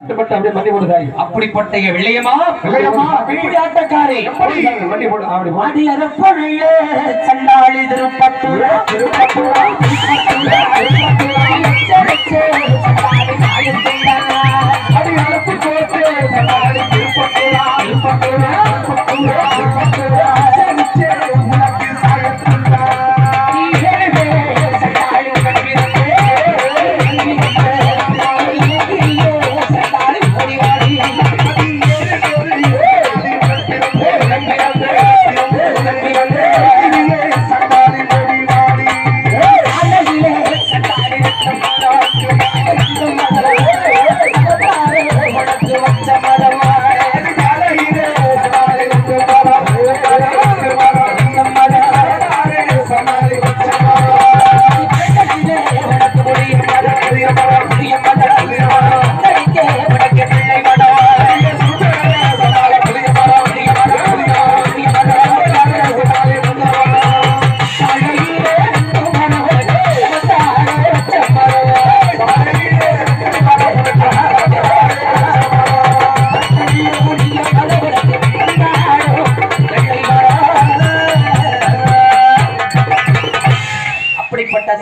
அப்படிப்பட்ட வெள்ளையம்மா வெள்ளையம்மா, இப்படி ஆட்டக்காரி எப்படி வண்டி போடு அப்படி போ. அடியறப்பொழிய சண்டாளி திருப்பத்தூர். திருப்பத்தூரா, அடி அலப்பு கோட்டை,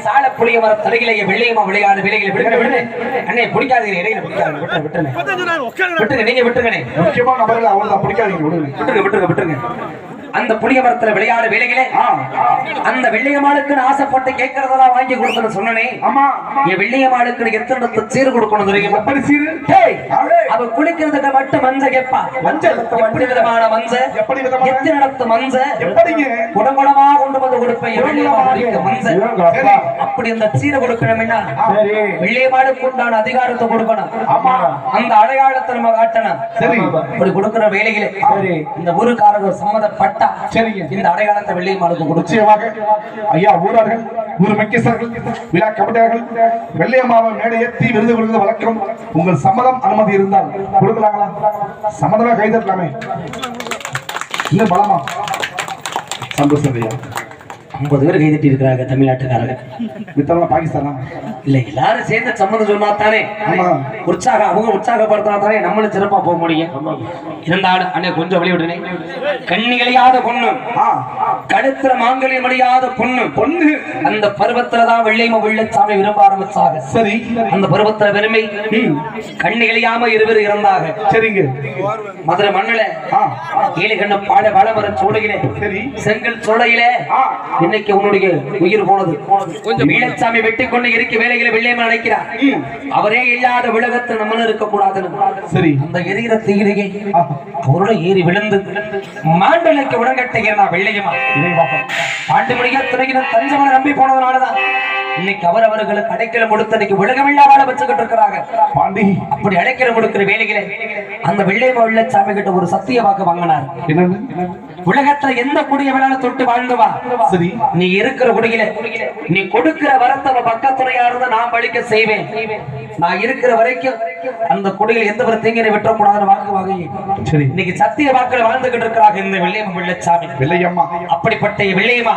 சால புளிய மரம் தலையிலேயே வெள்ளையமா விளையாடு விலைகளை விடுங்க விடுங்க. அண்ணே பிடிக்காதீங்க இடையில பிடிக்காது விட்டுருங்க விட்டுருங்க விட்டுருங்க நீங்க. விட்டுருங்கண்ணே முக்கியமான நபர்கள் அவங்கள பிடிக்காதீங்க விடுங்க. விட்டுருங்க விட்டுருங்க விட்டுருங்க. அந்த புளிய மரத்துல விளையாட வேலைகளே? அந்த வெள்ளையம்மாளுக்கு ஆசைப்பட்டு கேட்கறதெல்லாம் வாங்கி கொடுக்கணும் சொன்னனே. ஆமா. என் வெள்ளையம்மாளுக்கு எத்தனை சீர் கொடுக்கணும் தெரியுமா? எப்படி சீரு? டேய், அவளே, அவ குளிக்கிறதுக்கு மட்டும் மஞ்ச கேப்பா மஞ்சள் எப்படி விதமான மஞ்ச? எப்படி விதமான? எத்தனை இடத்து மஞ்ச? எப்படிங்க? குடங்குடமா கொண்டு வந்து கொடுப்பேன் என் வெள்ளையம்மா குடிக்க மஞ்ச. சரி. அப்படி அந்த சீரை கொடுக்கணும்னா. வெள்ளையம்மாளுக்கு உண்டான அதிகாரத்தை கொடுக்கணும். ஆமா. அந்த அடையாளத்தை நம்ம காட்டணும். சரி. இப்படி கொடுக்கிற வேலைகளே. இந்த ஊருக்காரங்க சம்மதப்பட்டா சரிங்க. இந்த அடையாளத்தை கொடுச்சு நிச்சயமாக. ஐயா ஊரார்கள் ஊர் மெக்கிசர்கள் விழா கமிட்டியார்கள் வெள்ளையம்மாவை மேடை ஏற்றி விருது கொடுக்கிறது வழக்கம் உங்கள் சம்மதம் அனுமதி இருந்தால் கொடுக்கலாங்களா? சம்மதமா கைதட்டலாமே இன்னும் பலமா? சந்தோஷம் ஐயா. ஐம்பது பேர் கைதட்டி இருக்கிறாங்க தமிழ்நாட்டுக்காரங்க. மித்தவங்க பாகிஸ்தானா? இல்ல எல்லாரும் சேர்ந்து சம்மதம் சொன்னா தானே ஆமா. உற்சாகம் அவங்க உற்சாகப்படுத்தினா தானே நம்மளும் சிறப்பா போக முடியும். இருந்தாலும் அண்ணே கொஞ்சம் வழி விடுனே கண்ணிகளையாத பொண்ணு. ஆ. கழுத்துல மாங்கல்யம் அழியாத பொண்ணு. பொண்ணு. அந்த பருவத்துலதான் வெள்ளைம வெள்ளச்சாமி விரும்ப ஆரம்பிச்சாங்க. சரி. அந்த பருவத்துல பெருமை கண்ணிகளையாம இருவர் இறந்தாங்க. சரிங்க. மதுரை மண்ணுல ஏழு கண்ண பாட வளமரம் சூடுகிலே சரி. செங்கல் சோலையிலே இன்னைக்கு உன்னுடைய உயிர் போனது. வீழச்சாமி வெட்டி கொண்டு இருக்க வேலைகளை வெள்ளையம்மன் நினைக்கிறார். அவரே இல்லாத உலகத்தில் நம்மளும் இருக்க கூடாதுன்னு சரி. அந்த எரிகிற தீயிலேயே. அவரோட ஏறி விழுந்து மாண்டலைக்கு உடங்கட்டுகிறான் வெள்ளையம்மா. இறைவாக ஆண்டு மணியா துறையினர் தஞ்சமனை நம்பி போனதுனாலதான் இன்னைக்கு அவர் அவர்களுக்கு அடைக்கலம் கொடுத்து இன்னைக்கு உலகமில்லா வாழ வச்சுக்கிட்டு இருக்கிறாங்க. பாண்டி. அப்படி அடைக்கலம் கொடுக்கிற வேலைகளை அந்த வெள்ளையம்மா வெள்ளச்சாமி கிட்ட ஒரு சத்திய வாக்கு வாங்கினார். உலகத்துல எந்த குடிய வேணாலும் தொட்டு வாழ்ந்து வா சரி. நீ இருக்கிற குடியில நீ கொடுக்கிற வரத்தை அவ பக்கத்துறையா இருந்து நான் பழிக்க செய்வேன். நான் இருக்கிற வரைக்கும் அந்த குடியில் எந்த ஒரு தீங்கினை விட்டுறக்கூடாதுன்னு வாக்கு சரி. இன்னைக்கு சத்திய வாக்குல வாழ்ந்துகிட்டு இருக்கிறாங்க இந்த வெள்ளையம்மா வெள்ளச்சாமி. வெள்ளையம்மா. அப்படிப்பட்ட வெள்ளையம்மா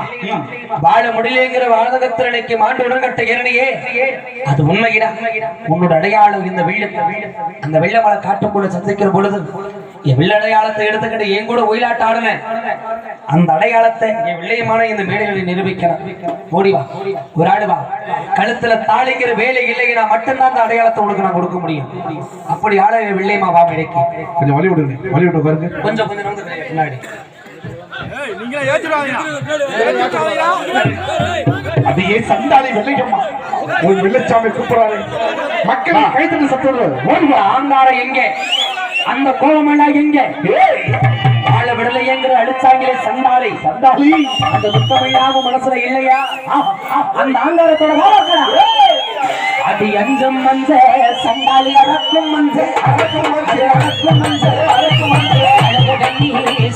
வாழ முடியலைங்கிற வாழ்ந்தகத்தில் இன்னைக்கு மாண்டு உடங்கட்ட ஏறனையே. அது உண்மையிடா. உன்னோட அடையாளம் இந்த வெள்ள. அந்த வெள்ளமலை காட்டுக்குள்ள சந்திக்கிற பொழுது என் வெள்ள அடையாளத்தை எடுத்துக்கிட்டு என் கூட ஒயிலாட்ட ஆடுனேன் அந்த அடையாளத்தை என் வெள்ளையமான இந்த மேடைகளை நிரூபிக்கிறேன். ஓடி வா ஒரு ஆடு வா. கழுத்துல தாளிக்கிற வேலை இல்லைன்னா மட்டும்தான் அந்த அடையாளத்தை உனக்கு நான் கொடுக்க முடியும். அப்படி ஆட என் வெள்ளையம்மா வா மேடைக்கு. கொஞ்சம் வழி விடுங்க வழி விட்டு பாருங்க கொஞ்சம் கொஞ்சம் வந்து முன்னாடி அதையே சண்டாளி வெள்ளையம்மா. உன் வெள்ளச்சாமி கூப்பிடுறாரு. மக்கள் கைத்தட்டு சத்தம் ஓடுவ ஆங்காரம் எங்க? அந்த கோபமெல்லாம் எங்க? வாழ என்கிற அடிச்சாங்களே சந்தாலை சண்டாளி அந்த துக்கமையாவும் மனசுல இல்லையா? அந்த ஆங்காரத்தோட வாழக்கடா அது அஞ்சம் மஞ்ச சந்தாலி அடக்கும் மஞ்ச அடக்கும் மஞ்ச அடக்கும் மஞ்ச அடக்கும் மஞ்ச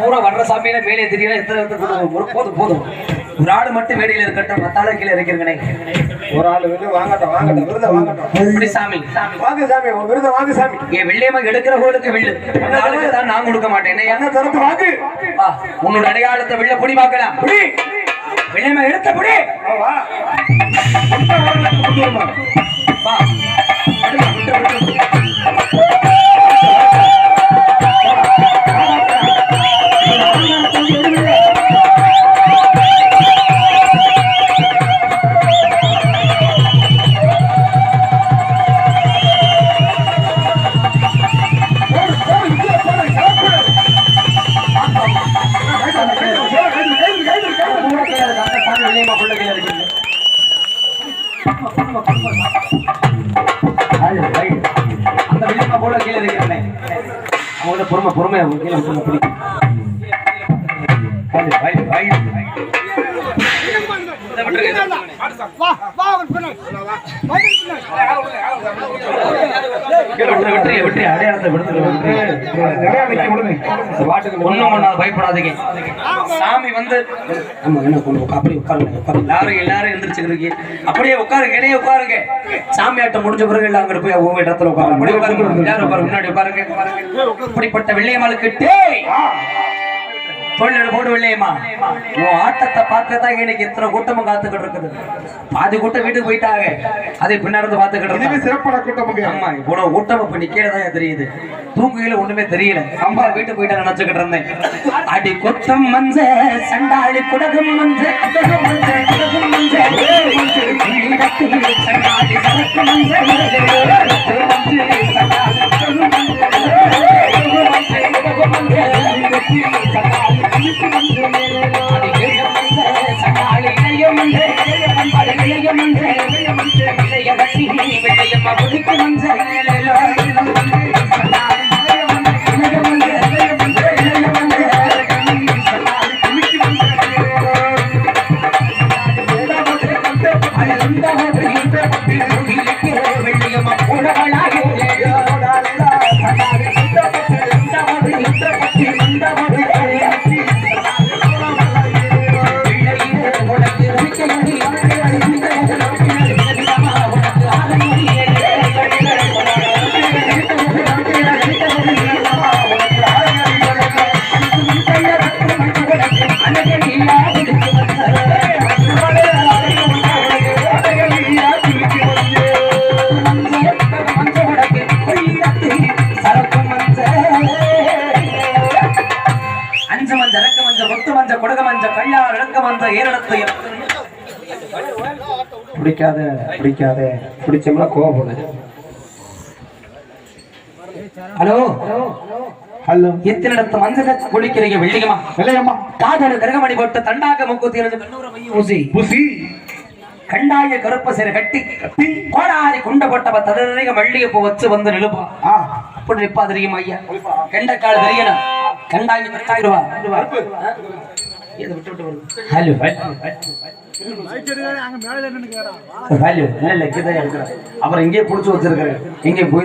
பூரா வர்ற சாமியில மேலே தெரியல எத்தனை? ஒரு போதும் போதும். ஒரு ஆடு மட்டும் மேடையில இருக்கட்டும் மத்த ஆளு கீழே இருக்கிறங்கனே ஒரு ஆள் விருது வாங்கட்டும் வாங்கட்டும் விருத வாங்கட்டும். சாமி வாங்க சாமி ஒரு விருத வாங்க சாமி. என் வெள்ளையம்மா எடுக்கிற கோளுக்கு வில்லு அந்த ஆளுக்கு தான் நான் கொடுக்க மாட்டேன். என்ன என்ன திறந்து வாங்கு. வா, உன்னோட அடையாளத்தை வெள்ள புடி பார்க்கலாம். புடி. வெள்ளையம்மா எடுத்த புடி. வா, இருக்கிறேன் பொறுமை பொறுமை அவங்க கீழே பிடிக்கும் அடையாளத்தை பண்ணாத பயப்படாதீங்க. சாமி வந்து ஆமா என்ன கொண்டு அப்படி உட்காருங்க எல்லாரும் எல்லாரும் எந்திரிச்சுக்கிறீங்க அப்படியே உட்காருங்க இடையே உட்காருங்க. சாமி ஆட்டம் முடிஞ்ச பிறகு எல்லாம் அங்கிட்டு போய் அவங்க இடத்துல உட்காருங்க. எல்லாரும் உட்காருங்க. முன்னாடி உட்காருங்க. இப்படிப்பட்ட வெள்ளையம்மாளுக்கு டேய்! தொழில் போடு வெள்ளையம்மா உன் ஆட்டத்தை பார்க்க தான் எனக்கு எத்தனை கூட்டமும் காத்துக்கிட்டு இருக்குது. பாதி கூட்டம் வீட்டுக்கு போயிட்டாங்க. அதை பின்னாடி பார்த்துக்கிட்டு இதுவே இருந்தாங்க. சிறப்பான கூட்டம் ஆமா இவ்வளவு ஊட்டம் இப்ப நிக்கிறதா தெரியுது. தூங்குகையில ஒண்ணுமே தெரியல. அம்மா வீட்டு போயிட்டு நினைச்சுக்கிட்டு இருந்தேன். அடி கொத்தம் மஞ்ச சண்டாளி குடகும் மஞ்ச குடகும் மஞ்ச குடகும் மஞ்ச. சண்டாளி சரக்கு மஞ்ச, சண்டாளி பிடிக்காத பிடிக்காத. பிடிச்சோம்னா கோவப்படு ஹலோ? ஹலோ. எத்தனை இடத்து மஞ்சள் குளிக்கிறீங்க வெள்ளிகமா வெள்ளையம்மா. காதோடு கருகமணி போட்டு தண்டாக முக்கூத்தி இருந்து கண்ணூர மைய ஊசி. புசி கண்டாய கருப்ப சிற கட்டி கட்டி கோடாரி குண்ட போட்டவ தடனைக மல்லிகை பூ வச்சு வந்து நிலுப்பா ஆ. அப்படி நிப்பா தெரியுமா ஐயா கெண்டக்கால் தெரியணும் கண்டாங்கி பத்தாயிரம் ரூபா இதை விட்டு விட்டு வருது. ஹலோ ஹலோ இல்ல இல்ல கீதையா இருக்கிறேன் அப்புறம் இங்கேயே புடிச்சு வச்சிருக்கிறேன் இங்கே போய்